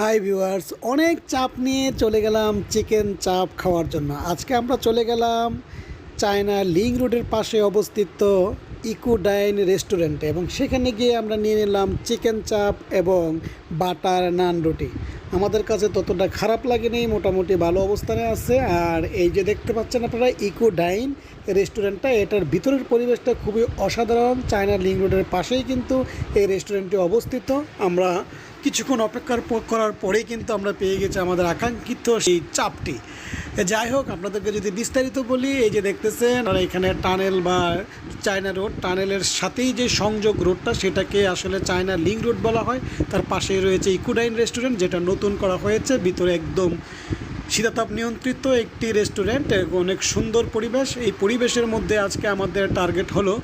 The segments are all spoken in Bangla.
হাই ভিউয়ার্স, অনেক চাপ নিয়ে চলে গেলাম চিকেন চাপ খাওয়ার জন্য। আজকে আমরা চলে গেলাম চায়না লিং রোডের পাশে অবস্থিত ইকোডাইন রেস্টুরেন্টে এবং সেখানে গিয়ে আমরা নিয়ে নিলাম চিকেন চাপ এবং বাটার নান রুটি। আমাদের কাছে ততটা খারাপ লাগেনি মোটামুটি ভালো অবস্থানে আছে। আর এই যে দেখতে পাচ্ছেন আপনারা ইকোডাইন রেস্টুরেন্টটা, এটার ভিতরের পরিবেশটা খুবই অসাধারণ। চায়না লিং রোডের পাশেই কিন্তু এই রেস্টুরেন্টটি অবস্থিত। আমরা কিছুক্ষণ অপেক্ষার করার পরেই কিন্তু আমরা পেয়ে গেছি আমাদের আকাঙ্ক্ষিত সেই চাপটি। যাই হোক, আপনাদেরকে যদি বিস্তারিত বলি, এই যে দেখতেছেন, আর এখানে টানেল বা চায়না রোড, টানেলের সাথেই যে সংযোগ রোডটা, সেটাকে আসলে চায়না লিঙ্ক রোড বলা হয়। তার পাশেই রয়েছে ইকুডাইন রেস্টুরেন্ট, যেটা নতুন করা হয়েছে। ভিতরে একদম শীতাতাপ নিয়ন্ত্রিত একটি রেস্টুরেন্ট অনেক সুন্দর পরিবেশ। এই পরিবেশের মধ্যে আজকে আমাদের টার্গেট হলো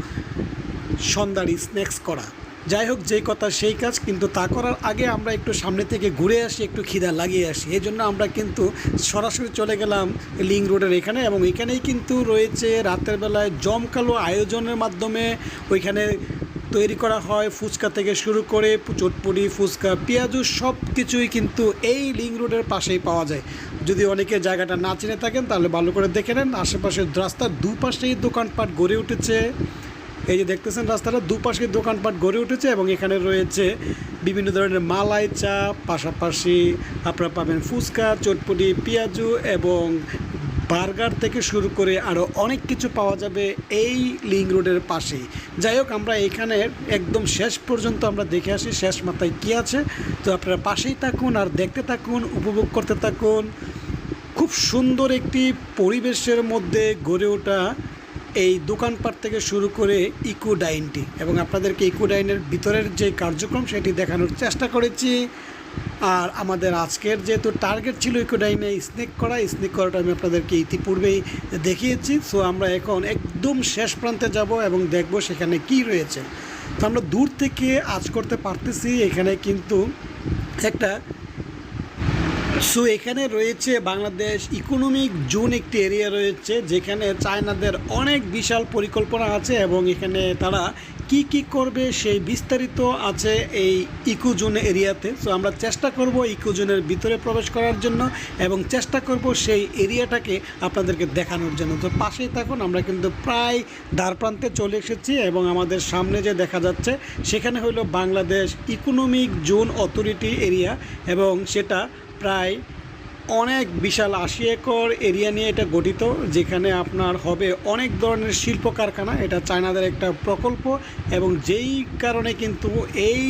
সন্ধ্যার স্ন্যাক্স করা। যাই হোক, যেই কথা সেই কাজ, কিন্তু তা করার আগে আমরা একটু সামনে থেকে ঘুরে আসি, একটু খিদা লাগিয়ে আসি। এই জন্য আমরা কিন্তু সরাসরি চলে গেলাম লিং রোডের এখানে এবং এখানেই কিন্তু রয়েছে রাতের বেলায় জমকালো আয়োজনের মাধ্যমে ওইখানে তৈরি করা হয় ফুচকা থেকে শুরু করে চটপুরি ফুচকা, পেঁয়াজু সব কিছুই কিন্তু এই লিং রোডের পাশেই পাওয়া যায়। যদি অনেকে জায়গাটা না চিনে থাকেন, তাহলে ভালো করে দেখে নেন। আশেপাশের রাস্তার দুপাশেই দোকানপাট গড়ে উঠেছে। এই যে দেখতেছেন রাস্তাটা, দুপাশে দোকানপাট গড়ে উঠেছে এবং এখানে রয়েছে বিভিন্ন ধরনের মালাই চা, পাশাপাশি আপনারা পাবেন ফুচকা, চটপটি, পেঁয়াজু এবং বার্গার থেকে শুরু করে আরও অনেক কিছু পাওয়া যাবে এই লিং রোডের পাশেই। যাই হোক, আমরা এখানে একদম শেষ পর্যন্ত আমরা দেখে আসি, শেষ মাথায় কী আছে। তো আপনারা পাশেই থাকুন আর দেখতে থাকুন, উপভোগ করতে থাকুন। খুব সুন্দর একটি পরিবেশের মধ্যে গড়ে ওঠা এই দোকানপাট থেকে শুরু করে ইকো ডাইনটি এবং আপনাদেরকে ইকো ডাইনের ভিতরের যে কার্যক্রম সেটি দেখানোর চেষ্টা করেছি। আর আমাদের আজকের যেহেতু টার্গেট ছিল ইকো ডাইনে স্নেক করা স্নেক করাটা আমি আপনাদেরকে ইতিপূর্বেই দেখিয়েছি। সো আমরা এখন একদম শেষ প্রান্তে যাব এবং দেখব সেখানে কি রয়েছে। তো আমরা দূর থেকে আজ করতে পারতেছি, এখানে কিন্তু একটা সো এখানে রয়েছে বাংলাদেশ ইকোনমিক জোন একটি এরিয়া রয়েছে, যেখানে চায়নাদের অনেক বিশাল পরিকল্পনা আছে এবং এখানে তারা কি কি করবে সেই বিস্তারিত আছে এই ইকো জোন এরিয়াতে সো আমরা চেষ্টা করব ইকো জোনের ভিতরে প্রবেশ করার জন্য এবং চেষ্টা করব সেই এরিয়াটাকে আপনাদেরকে দেখানোর জন্য। তো, পাশেই থাকুন, আমরা কিন্তু প্রায় দ্বার প্রান্তে চলে এসেছি এবং আমাদের সামনে যে দেখা যাচ্ছে, সেখানে হলো Bangladesh economic zone authority area এবং সেটা প্রায় অনেক বিশাল আশি একর এরিয়া নিয়ে এটা গঠিত, যেখানে আপনার হবে অনেক ধরনের শিল্প কারখানা। এটা চায়নাদের একটা প্রকল্প এবং যেই কারণে কিন্তু এই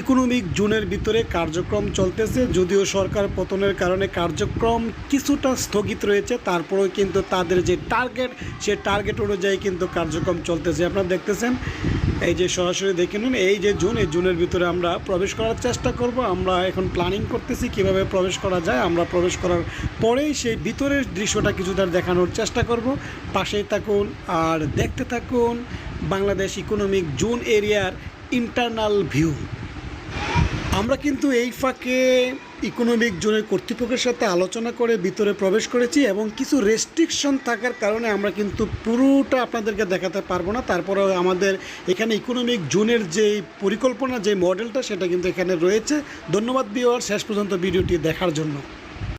ইকোনমিক জোনের ভিতরে কার্যক্রম চলতেছে, যদিও সরকার পতনের কারণে কার্যক্রম কিছুটা স্থগিত রয়েছে, তারপরেও কিন্তু তাদের যে টার্গেট, সে টার্গেট অনুযায়ী কিন্তু কার্যক্রম চলতেছে। আপনারা দেখতেছেন, এই যে সরাসরি দেখে নিন, এই যে জুন, এই জুনের ভিতরে আমরা প্রবেশ করার চেষ্টা করব। আমরা এখন প্ল্যানিং করতেছি কীভাবে প্রবেশ করা যায়। আমরা প্রবেশ করার পরেই সেই ভিতরের দৃশ্যটা কিছুটা দেখানোর চেষ্টা করব। পাশেই থাকুন আর দেখতে থাকুন বাংলাদেশ ইকোনমিক জুন এরিয়ার ইন্টারনাল ভিউ। আমরা কিন্তু এই ফাঁকে ইকোনমিক জোনের কর্তৃপক্ষের সাথে আলোচনা করে ভিতরে প্রবেশ করেছি এবং কিছু রেস্ট্রিকশন থাকার কারণে আমরা কিন্তু পুরোটা আপনাদেরকে দেখাতে পারব না। তারপরে আমাদের এখানে ইকোনমিক জোনের যে পরিকল্পনা, যে মডেলটা সেটা কিন্তু এখানে রয়েছে। ধন্যবাদ বিওয়ার শেষ পর্যন্ত ভিডিওটি দেখার জন্য।